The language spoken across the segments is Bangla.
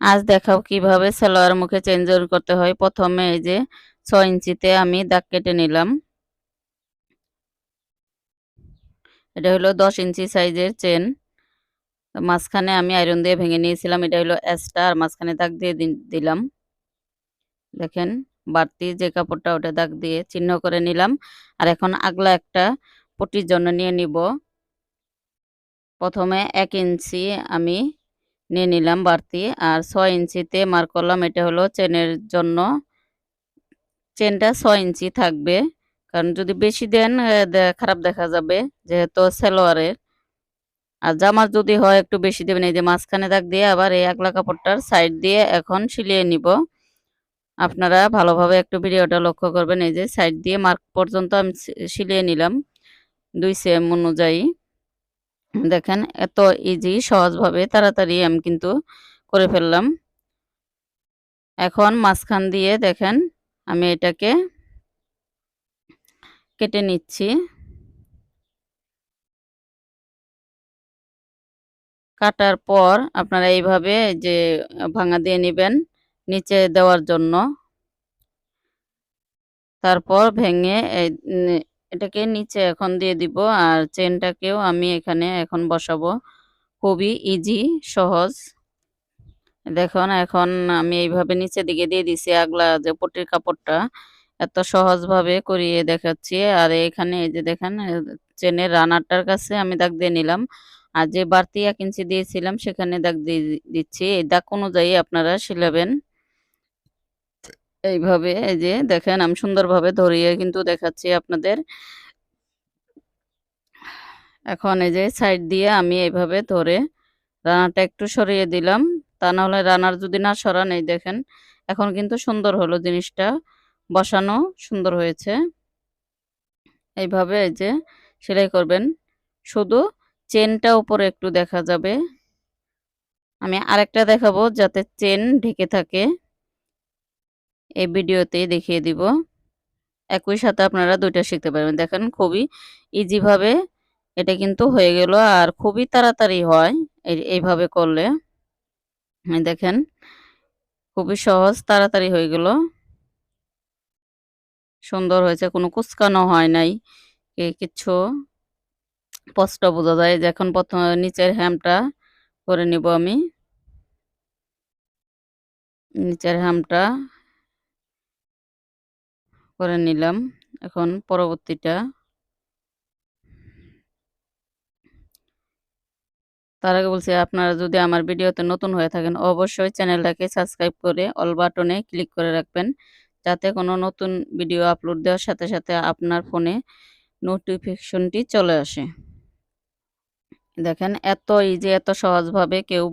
আজ দেখাও কীভাবে সালোয়ার মুখে চেঞ্জ করতে হয়। প্রথমে এই যে ছয় ইঞ্চিতে আমি দাগ কেটে নিলাম। এটা হলো দশ ইঞ্চি সাইজের চেন মাঝখানে আমি আয়রন দিয়ে ভেঙে নিয়েছিলাম। এটা হলো এসটা আর মাঝখানে দাগ দিয়ে দিলাম। দেখেন, বাড়তি যে কাপড়টা ওটা দাগ দিয়ে চিহ্ন করে নিলাম। আর এখন আগলা একটা পটির জন্য নিয়ে নিব। প্রথমে এক ইঞ্চি আমি নিয়ে নিলাম বাড়তি। আর ছয় ইঞ্চিতে মার্ক করলাম, এটা হলো চেনের জন্য। চেনটা ছয় ইঞ্চি থাকবে। কারণ যদি বেশি দেন খারাপ দেখা যাবে, যেহেতু সেলোয়ারের। আর জামার যদি হয়, একটু বেশি দেবেন। এই যে মাঝখানে দাগ দিয়ে আবার এই আগলা কাপড়টার সাইড দিয়ে এখন সিলিয়ে নিব। আপনারা ভালোভাবে একটু ভিডিওটা লক্ষ্য করবেন। এই যে সাইড দিয়ে মার্ক পর্যন্ত আমি সিলিয়ে নিলাম। দুই সেম অনুযায়ী। দেখেন, এত ইজি সহজভাবে, তাড়াতাড়ি আমি কিন্তু করে ফেললাম। এখন মাঝখান দিয়ে দেখেন, আমি এটাকে কেটে নিচ্ছি। কাটার পর আপনারা এইভাবে যে ভাঙা দিয়ে নেবেন, নিচে দেওয়ার জন্য। তারপর ভেঙে এটাকে নিচে এখন দিয়ে দিব আর চেনটাকেও আমি এখানে এখন বসাবো। খুবই ইজি সহজ। দেখুন, এখন আমি এইভাবে নিচে দিকে দিয়ে দিছি আগলা যে পটির কাপড়টা। এত সহজভাবে করিয়ে দেখাচ্ছি। আর এখানে এই যে দেখেন চেনের রানারটার কাছে আমি দাগ দিয়ে নিলাম। আর যে বাড়তি এক ইঞ্চি দিয়েছিলাম, সেখানে দাগ দিয়ে দিচ্ছি। এই দাগ অনুযায়ী আপনারা সিলাবেন এইভাবে এই যে দেখেন আমি সুন্দরভাবে ধরিয়ে কিন্তু দেখাচ্ছি আপনাদের। এখন এই যে সাইড দিয়ে আমি এইভাবে ধরে রানাটা একটু সরিয়ে দিলাম। তা নাহলে রানার যদি না সরান, এই দেখেন এখন কিন্তু সুন্দর হলো জিনিসটা। বসানো সুন্দর হয়েছে। এইভাবে এই যে সেলাই করবেন। শুধু চেনটা উপরে একটু দেখা যাবে। আমি আরেকটা দেখাবো যাতে চেন ঢেকে থাকে। এই ভিডিওতে দেখিয়ে দিব। একই সাথে আপনারা দুইটা শিখতে পারবেন। দেখেন খুবই ইজিভাবে এটা কিন্তু হয়ে গেল আর খুবই তাড়াতাড়ি হয় এইভাবে করলে। দেখেন খুবই সহজ, তাড়াতাড়ি হয়ে গেল। সুন্দর হয়েছে, কোনো কুচকানো হয় নাই কিছু স্পষ্ট বোঝা যায়। যে এখন প্রথমে নিচের হ্যামটা করে নিব আমি। নিচের হ্যামটা করে নিলাম। এখন পরবর্তীটা তার আগে বলছি, আপনারা যদি আমার ভিডিওতে নতুন হয়ে থাকেন, অবশ্যই চ্যানেলটাকে সাবস্ক্রাইব করে অল বাটনে ক্লিক করে রাখবেন, যাতে কোনো নতুন ভিডিও আপলোড দেওয়ার সাথে সাথে আপনার ফোনে নোটিফিকেশনটি চলে আসে। দেখেন, এত ইজি, এত সহজভাবে কেউ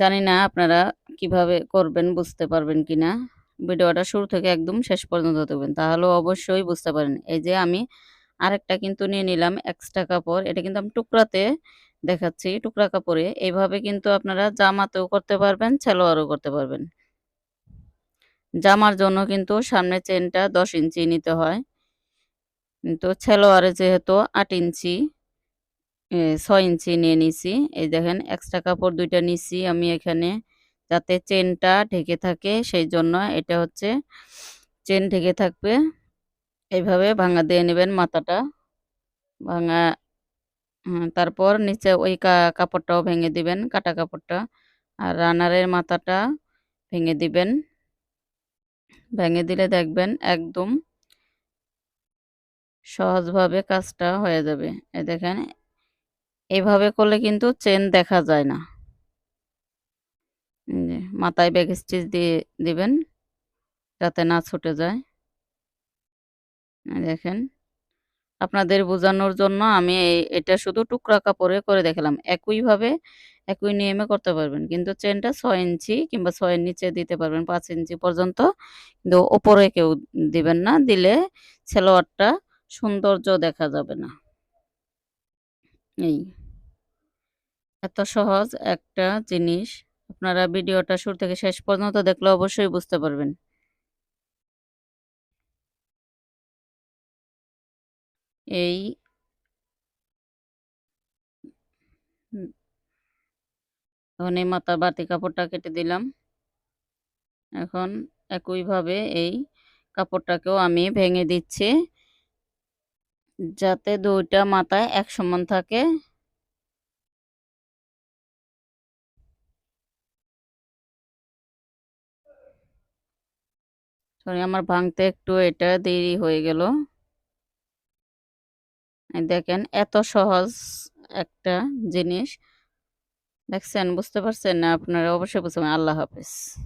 জানি না আপনারা কীভাবে করবেন, বুঝতে পারবেন কি না ভিডিওটা শুরু থেকে একদম শেষ পর্যন্ত দেখবেন। তাহলে অবশ্যই বুঝতে পারেন। এই যে আমি আরেকটা কিন্তু নিয়ে নিলাম এক্সট্রা কাপড়। এটা কিন্তু আমি টুকরাতে দেখাচ্ছি, টুকরা কাপড়ে। এইভাবে কিন্তু আপনারা জামাতেও করতে পারবেন ছেলোয়ারও করতে পারবেন। জামার জন্য কিন্তু সামনে চেনটা দশ ইঞ্চি নিতে হয়। কিন্তু ছেলোয়ারে যেহেতু আট ইঞ্চি ছয় ইঞ্চি নিয়ে নিছি। এই দেখেন এক্সট্রা কাপড় দুইটা নিছি আমি এখানে। যাতে চেনটা ঢেকে থাকে, সেই জন্য এটা হচ্ছে চেন ঢেকে থাকবে। এইভাবে ভাঙা দিয়ে নেবেন মাথাটা। ভাঙা তারপর নিচে ওই কাপড়টাও ভেঙে দিবেন, কাটা কাপড়টা। আর রানারের মাথাটা ভেঙে দিবেন। ভেঙে দিলে দেখবেন একদম সহজভাবে কাজটা হয়ে যাবে। এ দেখেন এইভাবে করলে কিন্তু চেন দেখা যায় না। মাথায় ব্যাগ স্টিচ দিয়ে দিবেন, যাতে না ছুটে যায়। দেখেন, আপনাদের বোঝানোর জন্য আমি এটা শুধু টুকরা কাপড়ে করে দেখালাম। একইভাবে একই নিয়মে করতে পারবেন। কিন্তু চেনটা ছয় ইঞ্চি কিংবা ছয়ের নিচে দিতে পারবেন, পাঁচ ইঞ্চি পর্যন্ত। কিন্তু ওপরে কেউ দিবেন না, দিলে সেলোয়ারটা সৌন্দর্য দেখা যাবে না। এই, এত সহজ একটা জিনিস। আপনারা ভিডিওটা শুরু থেকে শেষ পর্যন্ত দেখলে অবশ্যই বুঝতে পারবেন। এই এই মাথার বাড়তি কাপড়টা কেটে দিলাম। এখন একইভাবে এই কাপড়টাকেও আমি ভেঙে দিচ্ছি। যাতে দুইটা মাথায় এক সমান থাকে। সরি, আমার ভাঙতে একটু এটা দেরি হয়ে গেল। দেখেন, এত সহজ একটা জিনিস। দেখছেন? বুঝতে পারছেন না? আপনারা অবশ্যই বুঝতে পারবেন আল্লাহ হাফেজ।